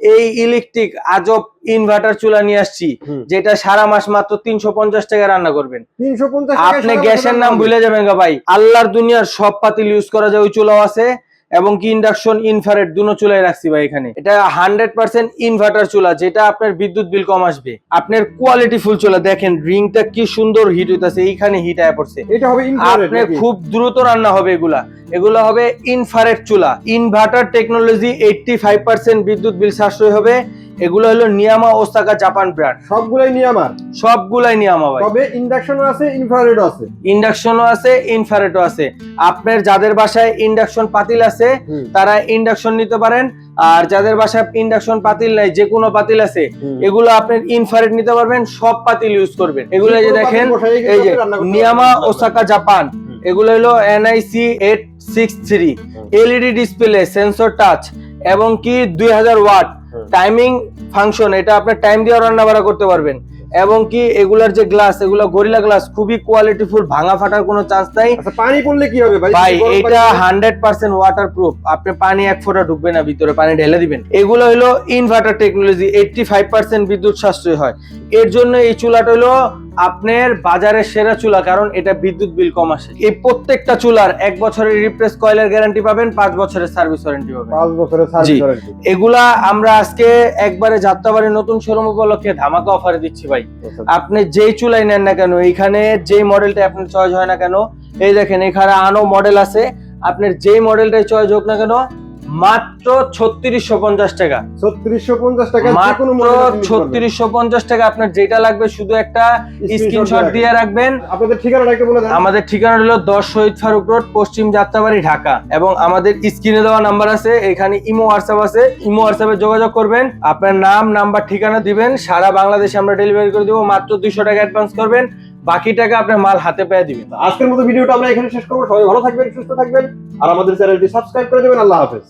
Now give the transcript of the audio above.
এই ইলেকট্রিক আজব ইনভার্টার চুলা নিয়ে আসছি যেটা সারা মাস মাত্র তিনশো পঞ্চাশ টাকা রান্না করবেন। আপনি গ্যাসের নাম ভুলে যাবেন গা ভাই আল্লাহর দুনিয়ার সব পাতিল ইউজ করা যায় ওই চুলাও আছে এবং কি ইন্ডাকশন ইনফ্রারেড দুনো চুলাই রাখছি ভাই এখানে। এটা হান্ড্রেড পার্সেন্ট ইনভার্টার চুলা যেটা আপনার বিদ্যুৎ বিল কম আসবে। আপনার কোয়ালিটি ফুল চুলা দেখেন রিংটা কি সুন্দর হিট হইতাছে এইখানে হিট আয় পড়ছে। এটা হবে আপনার খুব দ্রুত রান্না হবে এগুলা। এগুলো হবে ইনফ্রারেড চুলা। Inverter technology eighty five percent বিদ্যুৎ বিল সাশ্রয় হবে। এগুলো হলো নিয়ামা ওসাকা জাপান ব্র্যান্ড। সবগুলাই নিয়ামা? সবগুলাই নিয়ামা ভাই। তবে ইন্ডাকশনও আছে ইনফ্রারেডও আছে? ইন্ডাকশনও আছে ইনফ্রারেডও আছে। আপনার যাদের বাসায় ইন্ডাকশন পাতিল আছে তারা ইন্ডাকশন নিতে পারেন। আর যাদের বাসায় ইন্ডাকশন পাতিল নাই যে কোনো পাতিল আছে এগুলো আপনার ইনফ্রারেড নিতে পারবেন সব পাতিল ইউজ করবেন। এগুলো যে দেখেন এই যে আপনি নিয়ামা ওসাকা জাপান। এগুলো হলো NIC eight six three LED display sensor touch এবং কি দুই হাজার ওয়াট। টাইমিং ফাংশন এটা আপনার টাইম দিয়ে রান্না বাড়া করতে পারবেন। এবং কি এগুলার যে গ্লাস এগুলো গরিলা গ্লাস খুবই কোয়ালিটি ফুল ভাঙা ফাটার কোনো চান্স নাই। আচ্ছা পানি পড়লে কি হবে ভাই? এটা হান্ড্রেড পার্সেন্ট ওয়াটার প্রুফ আপনি পানি এক ফোঁটা ঢুকবে না ভিতরে পানি ঢেলে দিবেন। এগুলো হলো inverter technology eighty five percent বিদ্যুৎ সাশ্রয় হয়। এর জন্য এই চুলাটা হলো আপনার বাজারের সেরা চুলা কারণ এটা বিদ্যুৎ বিল কম আসে। এই প্রত্যেকটা চুলার এক বছরের রিপ্লেস কয়েলের গ্যারান্টি পাবেন? পাঁচ বছরের সার্ভিস ওয়ারেন্টি পাবেন। পাঁচ বছরের সার্ভিস ওয়ারেন্টি এগুলা আমরা আজকে একবারে যাত্রাবাড়ির নতুন শোরুম উপলক্ষে ধামাকা অফারে দিচ্ছি ভাই। আপনি যেই চুলাই নেন না কেন এখানে যেই মডেলটা আপনার চয়েস হয় না কেন এই দেখেন এখানে আনো মডেল আছে। আপনার যেই মডেলটাই চয়েস হোক না কেন মাত্র ছত্রিশশো পঞ্চাশ টাকা। ছত্রিশশো পঞ্চাশ টাকা মাত্র। ছত্রিশশো পঞ্চাশ টাকা আপনার যেটা লাগবে শুধু একটা স্ক্রিনশট দিয়ে রাখবেন। আপনাদের ঠিকানাটা একটু বলে দেন। আমাদের ঠিকানা হলো দশ শহীদ ফারুক রোড পশ্চিম যাত্রাবাড়ি ঢাকা। এবং আমাদের স্ক্রিনে দেওয়া নাম্বার আছে এখানে ইমো হোয়াটসঅ্যাপ আছে। ইমো হোয়াটসঅ্যাপে যোগাযোগ করবেন। আপনার নাম নাম্বার ঠিকানা দিবেন। সারা বাংলাদেশে আমরা ডেলিভারি করে দেবো। মাত্র দুইশো টাকা অ্যাডভান্স করবেন। বাকি টাকা আপনার মাল হাতে পেয়ে দিবেন। আজকের মতো ভিডিওটা আমরা এখানে শেষ করব। সবাই ভালো থাকবেন সুস্থ থাকবেন। আর আমাদের চ্যানেলটি সাবস্ক্রাইব করে দেবেন। আল্লাহ হাফেজ।